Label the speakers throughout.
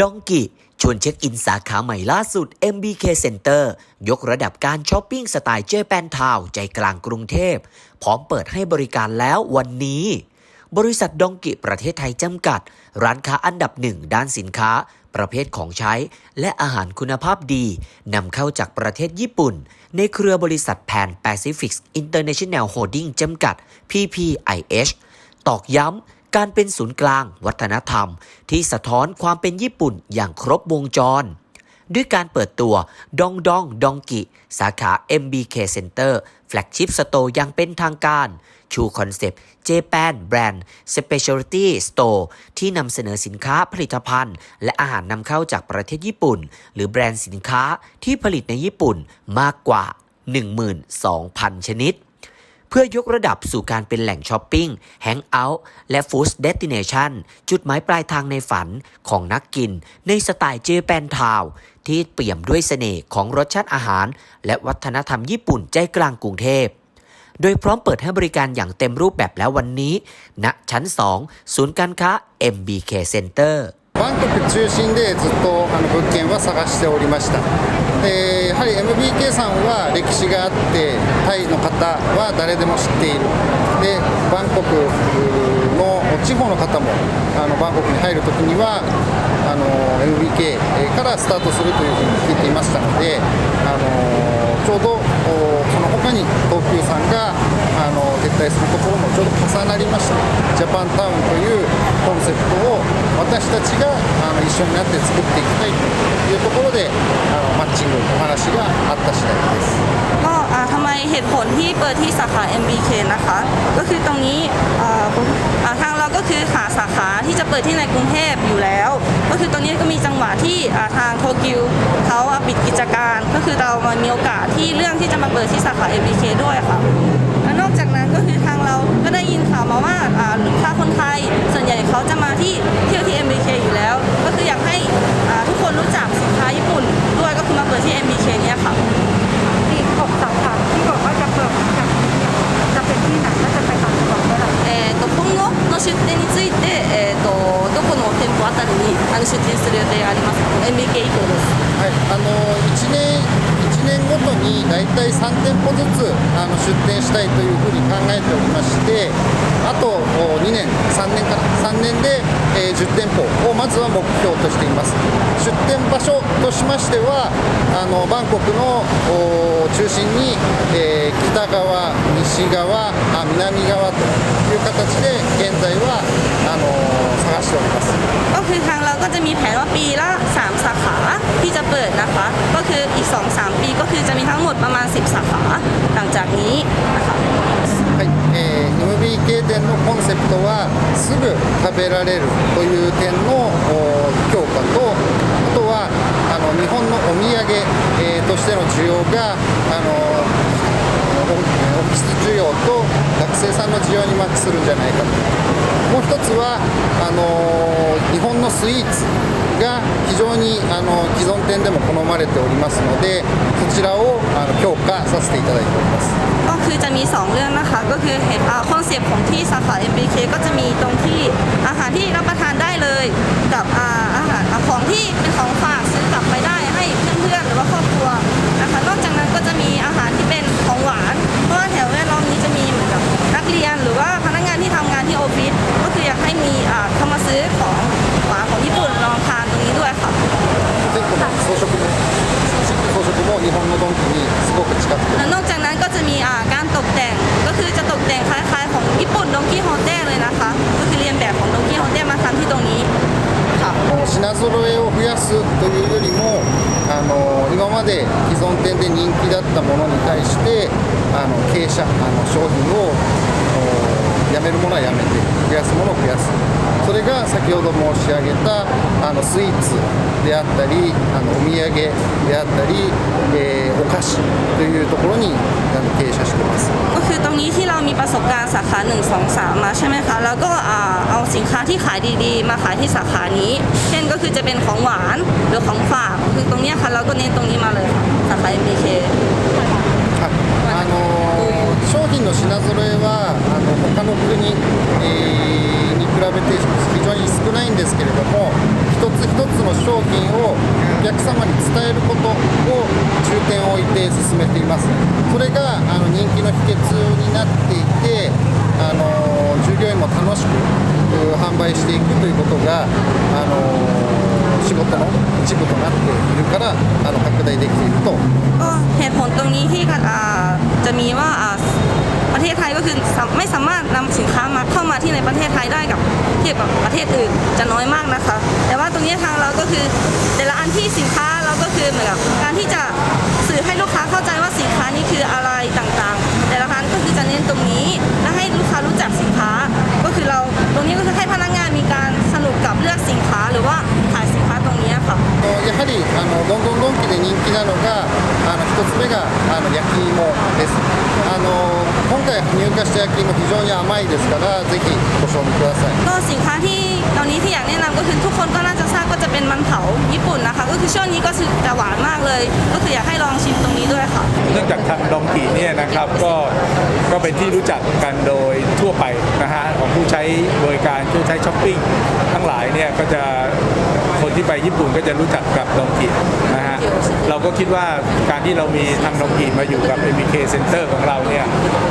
Speaker 1: ดองกิชวนเช็คอินสาขาใหม่ล่าสุด MBK Center ยกระดับการช้อปปิ้งสไตล์เจแปนทาวใจกลางกรุงเทพ พร้อมเปิดให้บริการแล้ววันนี้ บริษัทดองกิประเทศไทยจำกัด ร้านค้าอันดับหนึ่งด้านสินค้า ประเภทของใช้ และอาหารคุณภาพดีนำเข้าจากประเทศญี่ปุ่น ในเครือบริษัทแพนแปซิฟิกอินเตอร์เนชั่นแนลโฮดดิ้งจำกัด PPIH ตอกย้ำ การเป็นศูนย์กลางวัฒนธรรม ที่สะท้อนความเป็นญี่ปุ่นอย่างครบวงจร ด้วยการเปิดตัวดองดองดองกิ สาขา MBK Center แฟลกชิพสโตร์ยังเป็นทางการ ชูคอนเซปต์ Japan Brand Specialty Store ที่นำเสนอสินค้าผลิตภัณฑ์ และอาหารนำเข้าจากประเทศญี่ปุ่น หรือแบรนด์สินค้าที่ผลิตในญี่ปุ่นมากกว่า 12,000 ชนิด เพื่อยกระดับสู่การเป็นแหล่งช้อปปิ้ง แฮงเอาท์ และฟู้ดเดสติเนชันจุดหมายปลายทางในฝันของนักกิน ในสไตล์เจแปนทาวที่เปี่ยมด้วยเสน่ห์ของรสชาติอาหาร และวัฒนธรรมญี่ปุ่นใจกลางกรุงเทพ โดยพร้อมเปิดให้บริการอย่างเต็มรูปแบบแล้ววันนี้ ณ ชั้น 2 ศูนย์การค้า MBK Center
Speaker 2: バンコク中心でずっとあの物件は探しておりましたでや はり MBK さんは歴史があってタイの方は誰でも知っている。でバンコクの地方の方もあのバンコクに入るときにはあの MBK からスタートするというふうに聞いていましたのであのちょうどその他に東急さんがあの撤退するところもちょうど重なりましてジャパンタウンというコンセプトを私たちがあの一緒になって作っていきたいというところであのマッチングお話があった次第です。
Speaker 3: ก็อ่าทำไมเหตุผลที่เปิดที่สาขา MBK นะคะ ก็คือตรงนี้อ่าอ่าทางเราก็คือหาสาขาที่จะเปิดที่ในกรุงเทพอยู่แล้ว ก็คือตรงนี้ก็มีจังหวะที่อ่าทางโทกิวเขาอ่ะปิดกิจการ ก็คือเรามามีโอกาสที่เรื่องที่จะมาเปิดที่สาขา MBK ด้วยค่ะ
Speaker 2: 大体3店舗ずつあの出店したいというふうに考えておりましてあと2年3年かな。3年で、え10店舗をまずは目標としています。出店場所としましてはあのバンコクの中心に、え北側西側あ南側と形で現在はあの探しております
Speaker 3: ก็คือทางเราก็จะมีแผนว่าปีละ 3 สาขาที่จะเปิดนะคะ ก็คืออีก 2-3 ปีก็คือจะมีทั้งหมดประมาณ 10 สาขาหลังจากนี้นะคะ
Speaker 2: はいえー MBK 店のコンセプトはすぐ食べられるという点のお強化とあとはあの日本のお土産、えーとしての需要があのおオフィス 需要と学生さんの需要にマッチするんじゃないかともう一つはあの日本のスイーツが非常にあの既存店でも好まれておりますのでそちらをあの強化させていただいております
Speaker 3: ก็คือจะมี 2 เรื่องนะคะ ก็คือเหตุคอนเซปต์ของที่สาขา MBK ก็จะมีตรงที่อาหารที่รับประทาน น แล้วนอกจากนั้นก็จะมีอ่าการตกแต่งก็คือจะตกแต่งคล้ายๆ ของญี่ปุ่นดงกี้โฮเต้เลยนะคะ ก็คือเรียนแบบของดงกี้โฮเต้มาทำที่ตรงนี้ค่ะ
Speaker 2: 品揃えを増やすというよりもあの今まで既存店で人気だったものに対してあの傾斜あの商品をおやめるものはやめて増やすものを増やす それが先ほど申し上げたあのスイーツであったりあのお土産であったり、えーお菓子というところにあの傾斜してます
Speaker 3: ก็คือตรงนี้ที่เรามีประสบการณ์สาขา 1 2 3 มาใช่ไหมคะ แล้วก็อ่าเอาสินค้าที่ขายดีๆ มาขายที่สาขานี้ เช่นก็คือจะเป็นของหวานหรือของฝาก คือตรงเนี้ยค่ะเราก็เน้นตรงนี้มาเลยค่ะสาขา MBK
Speaker 2: はいあの商品の品揃えはあの他の国、えーに 比べて非常に少ないんですけれども一つ一つの商 客様に伝えることを重点を置いて進めていますそれがあの人気の秘訣になっていてあの従業員も楽しくう販売していくということがあの仕事の一部となっているからあの拡大できていると
Speaker 3: ก็เหตุผลตรงนี้ที่อ่าจะมีว่าอ่าประเทศไทยก็คือสาไม่สามารถนำสินค้ามาเข้ามาที่ในประเทศไทยได้กับเ ทียบกับประเทศอื่นจะน้อยมากนะคะ แต่ว่าตรงนี้ทางเราก็คือแต่ละอันที่สินค้าเราก็คือเหมือนกับการที่จะสื่อให้ลูกค้าเข้าใจว่าสินค้านี้คืออะไรต่างๆ แต่ละครั้งก็คือจะเน้นตรงนี้และให้ลูกค้ารู้จักสินค้า ก็คือเราตรงนี้ก็คือให้พนักงานมีการสนุกกับเลือกสินค้าหรือว่าขายสินค้าตรงนี้ค่ะ
Speaker 2: やはりあのどんどんドンキで人気なのがあの一つ目があの焼き芋ですあの今回入荷した焼き芋非常に甘いですからぜひご賞味ください
Speaker 3: ก็ สินค้าที่ตอนนี้ที่อยากแนะนำก็คือทุกคนก็น่าจะทราบก็จะเป็นมันเผาญี่ปุ่นนะคะ ก็คือช่วงนี้ก็คือจะหวานมากเลย ก็คืออยากให้ลองชิมตรงนี้ด้วยค่ะ
Speaker 4: เนื่องจากทางดองกีเนี่ยนะครับก็ก็เป็นที่รู้จักกันโดยทั่วไปนะฮะของผู้ใช้บริการผู้ใช้ช้อปปิ้งทั้งหลายเนี่ยก็จะคนที่ไปญี่ปุ่นก็จะรู้จักกับดองกีนะฮะเราก็คิดว่าการที่เรามีทางดองกีมาอยู่กับ MBK Center ของเราเนี่ย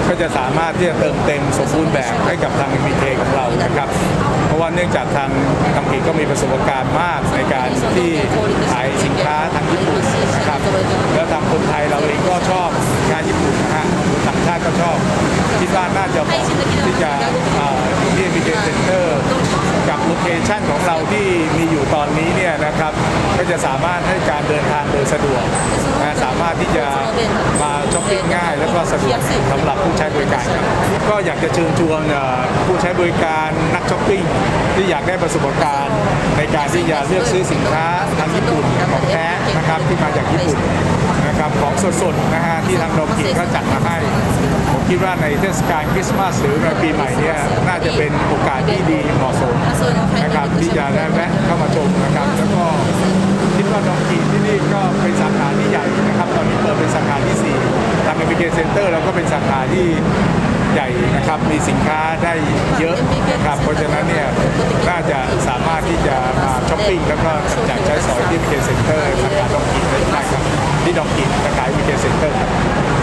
Speaker 4: ก็จะสามารถที่จะเติมเต็มสมบูรณ์แบบให้กับทาง MBK ของเรานะครับ เนื่องจากทางทางกีก็มีประสบการณ์มากในการที่ขายสินค้าทางญี่ปุ่นนะครับ แล้วทางคนไทยเราเองก็ชอบสินค้าญี่ปุ่นนะฮะต่างชาติก็ชอบคิดว่าน่าจะเหมาะที่จะที่มีเดนเซ็นเตอร์กับโลเคชั่นของเราที่มีอยู่ นะครับก็จะสามารถให้การเดินทางโดยสะดวกนะสามารถที่จะมาช้อปปิ้งง่าย แล้วก็สะดวกสำหรับผู้ใช้บริการครับก็อยากจะเชิญชวนผู้ใช้บริการนักช้อปปิ้งที่อยากได้ประสบการณ์ ในการที่จะเลือกซื้อสินค้าทางญี่ปุ่นของแท้นะครับที่มาจากญี่ปุ่นนะครับของสดๆนะฮะที่ทางดอกกิก็จัดมาให้ผมคิดว่าในเทศกาลคริสต์มาสหรือในปีใหม่เนี่ยน่าจะเป็นโอกาสที่ดีเหมาะสม มีสินค้าได้เยอะนะครับ เพราะฉะนั้นเนี่ยน่าจะสามารถที่จะมาช้อปปิ้งแล้วก็จับจ่ายใช้สอยที่ m อ k เซ็นเตอร์สาขาดอกกิได้ครับที่ดอกกิสาขา m อ k เซ็นเตอร์ครับ